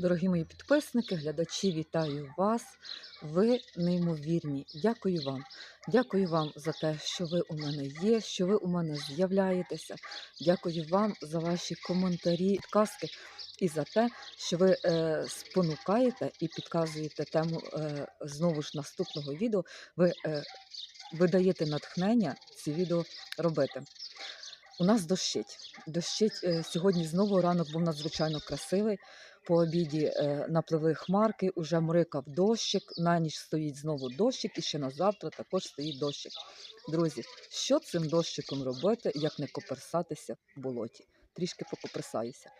Дорогі мої підписники, глядачі, вітаю вас. Ви неймовірні. Дякую вам. Дякую вам за те, що ви у мене є, що ви у мене з'являєтеся. Дякую вам за ваші коментарі, підказки і за те, що ви е, спонукаєте і підказуєте тему е, знову ж наступного відео. Ви, е, ви натхнення ці відео робити. У нас дощить. Дощить е, сьогодні знову ранок був надзвичайно красивий. По обіді е, напливли хмарки, уже мрикав дощик, на ніч стоїть знову дощик, і ще на завтра також стоїть дощик. Друзі, що цим дощиком робити, як не коперсатися в болоті? Трішки покоперсаюся.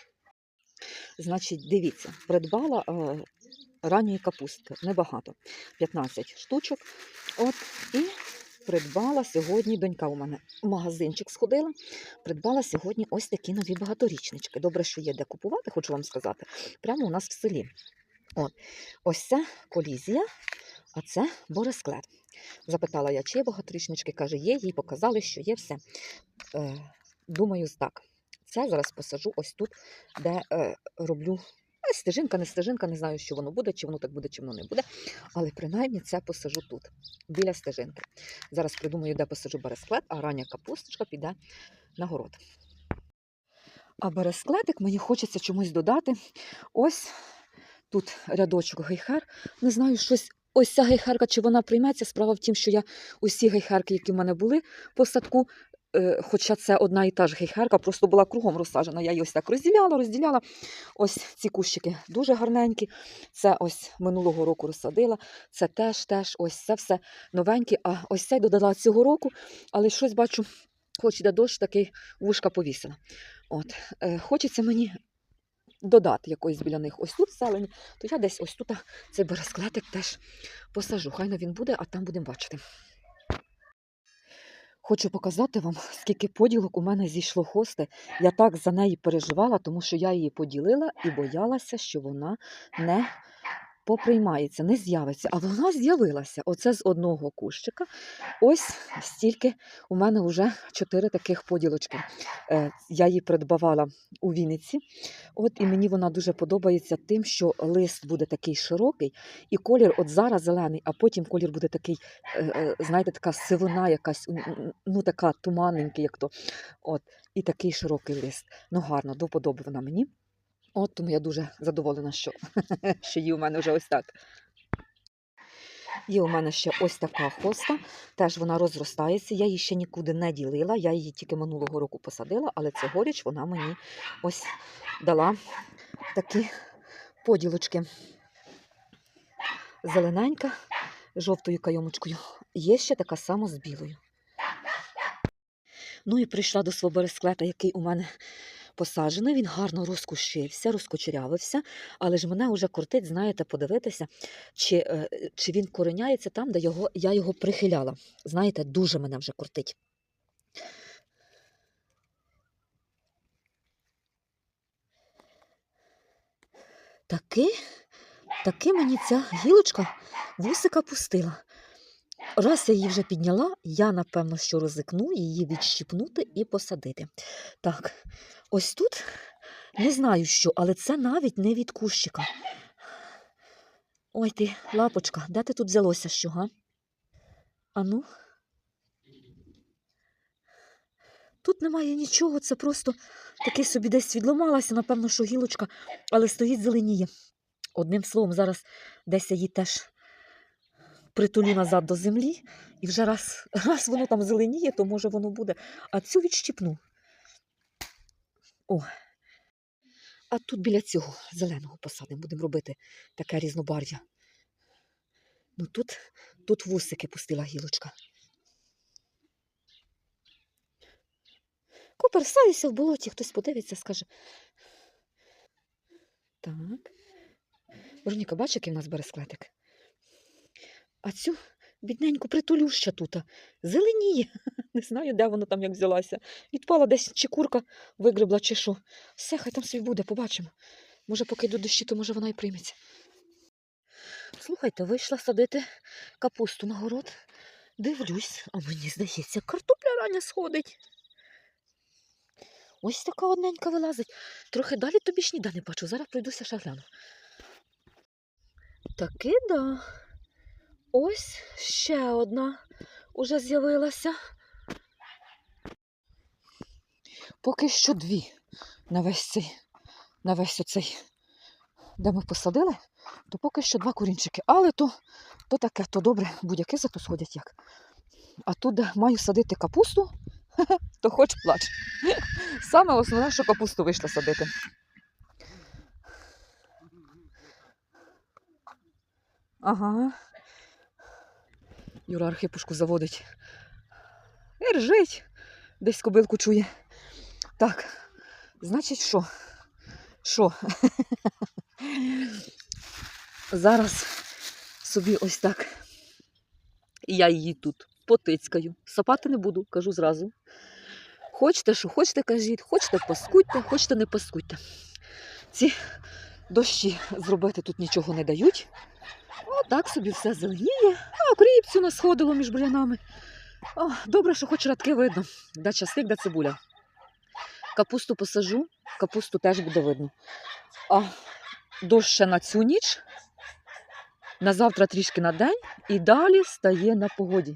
Значить, дивіться, придбала е, ранньої капустки, небагато, 15 штучок. От, і придбала сьогодні, донька у мене в магазинчик сходила, придбала сьогодні ось такі нові багаторічнички. Добре, що є де купувати, хочу вам сказати, прямо у нас в селі. От, ось це колізія, а це боресклет. Запитала я, чи є багаторічнички, каже, є, їй показали, що є все. Е, думаю, так. Це зараз посажу ось тут, де е, роблю. Е, Стежинка, не стежинка, не знаю, що воно буде, чи воно так буде, чи воно не буде. Але принаймні це посажу тут, біля стежинки. Зараз придумаю, де посаджу бересклет, а рання капусточка піде на город. А бересклетик мені хочеться чомусь додати. Ось тут рядочок гейхер. Не знаю, щось. Ось ця гейхерка, чи вона прийметься. Справа в тім, що я усі гейхерки, які в мене були по садку, хоча це одна і та ж гейхерка, просто була кругом розсаджена. Я її ось так розділяла, розділяла. Ось ці кущики дуже гарненькі. Це ось минулого року розсадила. Це теж, теж, ось це все новеньке. А ось цей додала цього року, але щось бачу, хоч іде дощ, такий вушка повісила. От, е, хочеться мені додати якоїсь біля них ось тут зелені, то я десь ось тут цей бересклетик теж посажу. Хайно він буде, а там будемо бачити. Хочу показати вам, скільки поділок у мене зійшло хости. Я так за неї переживала, тому що я її поділила і боялася, що вона не поприймається, не з'явиться. А вона з'явилася. Оце з одного кущика. Ось стільки у мене вже чотири таких поділочки. Е, Я її придбавала у Вінниці. От і мені вона дуже подобається тим, що лист буде такий широкий, і колір от зараз зелений, а потім колір буде такий, е, е, знаєте, така сивина якась, ну така туманненький, як то. От, і такий широкий лист. Ну гарно, до вподоби вона мені. От тому я дуже задоволена, що, що її у мене вже ось так. Є у мене ще ось така хоста, теж вона розростається. Я її ще нікуди не ділила, я її тільки минулого року посадила, але цьогоріч вона мені ось дала такі поділочки. Зелененька, жовтою кайомочкою. Є ще така сама з білою. Ну і прийшла до свого бересклета, який у мене посаджений. Він гарно розкушився, розкочерявився, але ж мене вже кортить, знаєте, подивитися, чи, е, чи він кореняється там, де його, я його прихиляла. Знаєте, дуже мене вже кортить. Таки, таки мені ця гілочка вусика пустила. Раз я її вже підняла, я напевно що ризикну її відщипнути і посадити. Так, ось тут не знаю що, але це навіть не від кущика. Ой ти, лапочка, де ти тут взялося що, га? Ану. Тут немає нічого, це просто таки собі десь відломалася, напевно, що гілочка, але стоїть зеленіє. Одним словом, зараз десь я її теж притулю назад до землі, і вже раз, раз воно там зеленіє, то може воно буде. А цю відщипну. О. А тут біля цього зеленого посадимо, будемо робити таке різнобарв'я. Ну тут, тут вусики пустила гілочка. Коперсаюся в болоті, хтось подивиться, скаже. Так. Вероніка, бачиш, який в нас бересклетик? А цю бідненьку притулюща тут. Зеленіє. Не знаю, де вона там як взялася. Відпала десь чи курка вигребла, чи що. Все, хай там собі буде, побачимо. Може, поки йду дощі, то може вона і прийметься. Слухайте, вийшла садити капусту на город. Дивлюсь, а мені здається, картопля рання сходить. Ось така одненька вилазить. Трохи далі тобі ж ніде не бачу. Зараз пройдуся ще гляну. Таки да. Ось ще одна уже з'явилася. Поки що дві на весь цей, на весь оцей, де ми посадили, то поки що два курінчики. Але то, то таке, то добре, будь-яке зато сходять як. А тут, де маю садити капусту, то хоч плач. Саме основне, що капусту вийшло садити. Ага. Юра Архипушку заводить. І ржить. Десь кобилку чує. Так, значить, що? Що? Зараз собі ось так. Я її тут потицькаю. Сапати не буду, кажу зразу. Хочете, що хочете, кажіть, хочете паскудьте, хочете не паскудьте. Ці дощі зробити тут нічого не дають. Отак собі все зеленіє, а окріпцю насходило між бурянами. О, добре, що хоч радки видно, де часник, де цибуля. Капусту посажу, капусту теж буде видно. А дощ ще на цю ніч, на завтра трішки на день, і далі стає на погоді.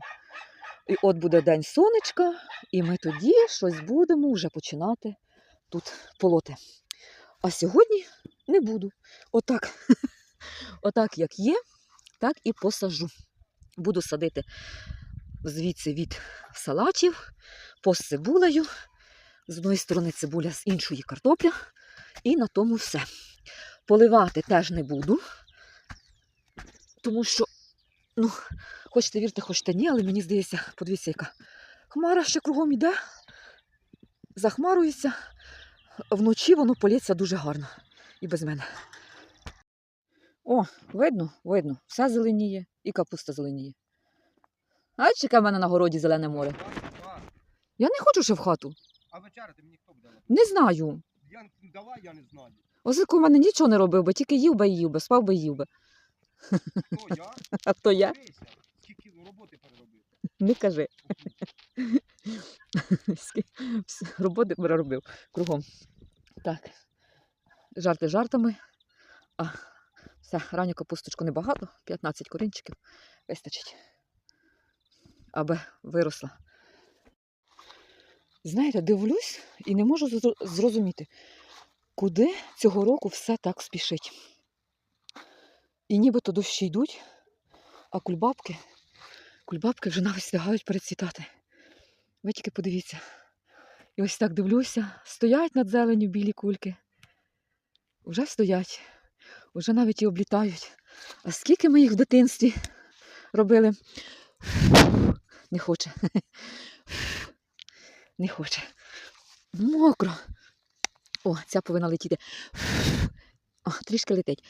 І от буде день сонечка, і ми тоді щось будемо вже починати тут полоти. А сьогодні не буду. Отак, отак як є, так і посажу. Буду садити звідси від салатів, поз цибулею. З одної сторони цибуля, з іншої картопля. І на тому все. Поливати теж не буду, тому що, ну, хочете вірте, хочете ні, але мені здається, подивіться, яка хмара ще кругом йде, захмарується, вночі воно полється дуже гарно і без мене. О, видно, видно, все зеленіє і капуста зеленіє. А яке в мене на городі зелене море. Я не хочу ще в хату. А вечеряти мені хто буде? Не знаю. Я давай, я не знаю. Озико в мене нічого не робив би, тільки їв би і їв би, спав би і їв би. Хто я? А хто я? Скільки роботи переробив. Не кажи. Роботи переробив кругом. Так. Жарти жартами. А, все, ранню капусточку небагато, 15 корінчиків вистачить. Аби виросла. Знаєте, дивлюсь і не можу зрозуміти, куди цього року все так спішить. І нібито дощі йдуть, а кульбабки Кульбабки вже навіть встигають перецвітати. Ви тільки подивіться. І ось так дивлюся, стоять над зеленю білі кульки. Вже стоять, вже навіть і облітають. А скільки ми їх в дитинстві робили? Не хоче. Не хоче. Мокро. О, ця повинна летіти. О, трішки летить.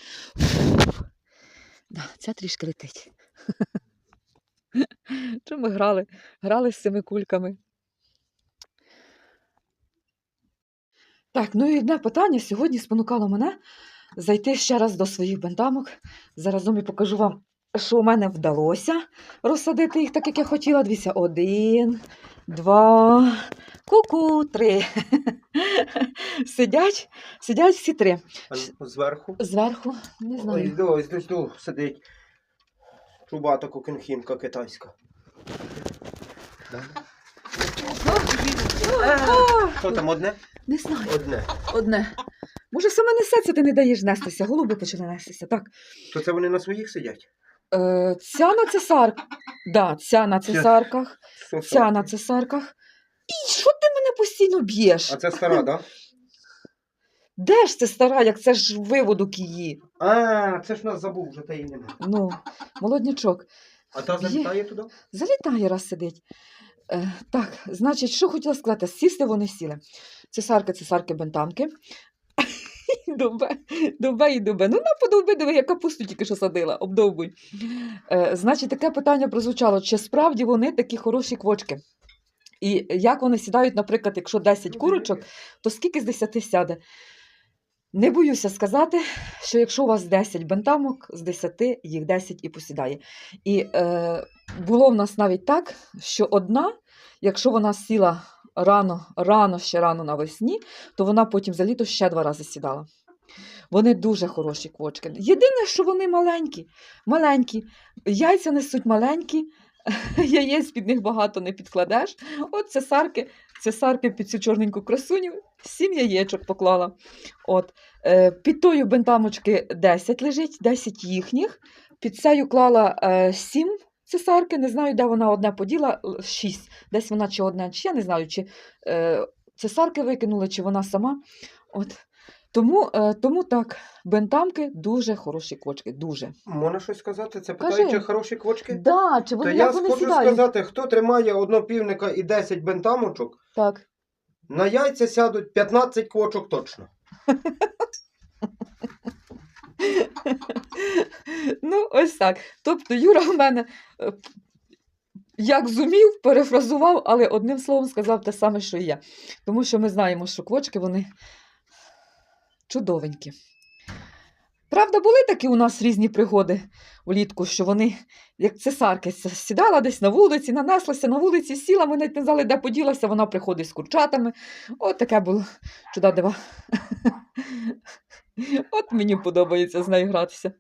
Да, ця трішки летить. Що ми грали? Грали з цими кульками. Так, ну і одне питання сьогодні спонукало мене зайти ще раз до своїх бентамок. Заразом і покажу вам, що у мене вдалося розсадити їх так, як я хотіла. Дивіться, один, два, ку-ку, три. Сидять, сидять всі три. А зверху. Зверху, не знаю. ось десь тут сидить. Чубата кокенхінка китайська. Що там одне? Не знаю. Одне. Одне. Може, саме несеться, ти не даєш нестися. Голуби почали нестися. Так. То це вони на своїх сидять? Е, ця на цесарках. Да, ця на цесарках, Що, ця на цесарках. І що ти мене постійно б'єш? А це стара, так? Да? Де ж це стара, як це ж виводок її? А, це ж нас забув, вже та її нема. Ну, молоднячок. А та залітає туди? Залітає раз сидить. Е, так, значить, що хотіла сказати? Сісти вони сіли. Цесарки, цесарки, бентамки. Дубе, дубе і дубе. Ну, на подовби, диви, я капусту тільки що садила, обдовбуй. Е, значить, таке питання прозвучало: чи справді вони такі хороші квочки? І як вони сідають, наприклад, якщо 10 курочок, то скільки з 10 сяде? Не боюся сказати, що якщо у вас 10 бентамок, з 10 їх 10 і посідає. І е, було в нас навіть так, що одна, якщо вона сіла рано, рано ще рано навесні, то вона потім за літо ще два рази сідала. Вони дуже хороші квочки. Єдине, що вони маленькі, маленькі. Яйця несуть маленькі, яєць під них багато не підкладеш. От цесарки, цесарки під цю чорненьку красуню, сім яєчок поклала. От. Е, під тою бентамочки 10 лежить, 10 їхніх. Під цею клала е, 7 цесарки, не знаю, де вона одне поділа, 6. Десь вона чи одне, чи я не знаю, чи е, цесарки викинули, чи вона сама. От. Тому, е, тому так, бентамки дуже хороші кочки, дуже. Можна щось сказати? Це Кажи. питають, чи хороші квочки? Да, чи То вони, я вони хочу сідають? сказати, хто тримає одного півника і 10 бентамочок, Так. на яйця сядуть 15 квочок точно. Ну, ось так. Тобто Юра в мене е, як зумів, перефразував, але одним словом сказав те саме, що і я. Тому що ми знаємо, що квочки вони чудовенькі. Правда, були такі у нас різні пригоди влітку, що вони, як цесарки, сідала десь на вулиці, нанеслася на вулиці, сіла, ми навіть не знали, де поділася, вона приходить з курчатами. От таке було чуда дива. От мені подобається з нею гратися.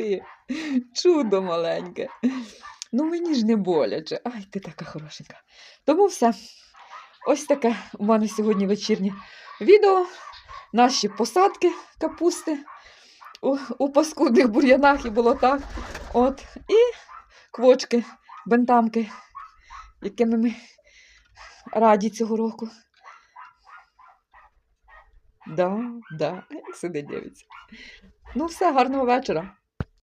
Ти чудо маленьке. Ну мені ж не боляче. Ай, ти така хорошенька. Тому все. Ось таке у мене сьогодні вечірнє відео. Наші посадки капусти у, у паскудних бур'янах і болотах. От. І квочки, бентамки, якими ми раді цього року. Да, да, як сидить дивиться. Ну, все, гарного вечора.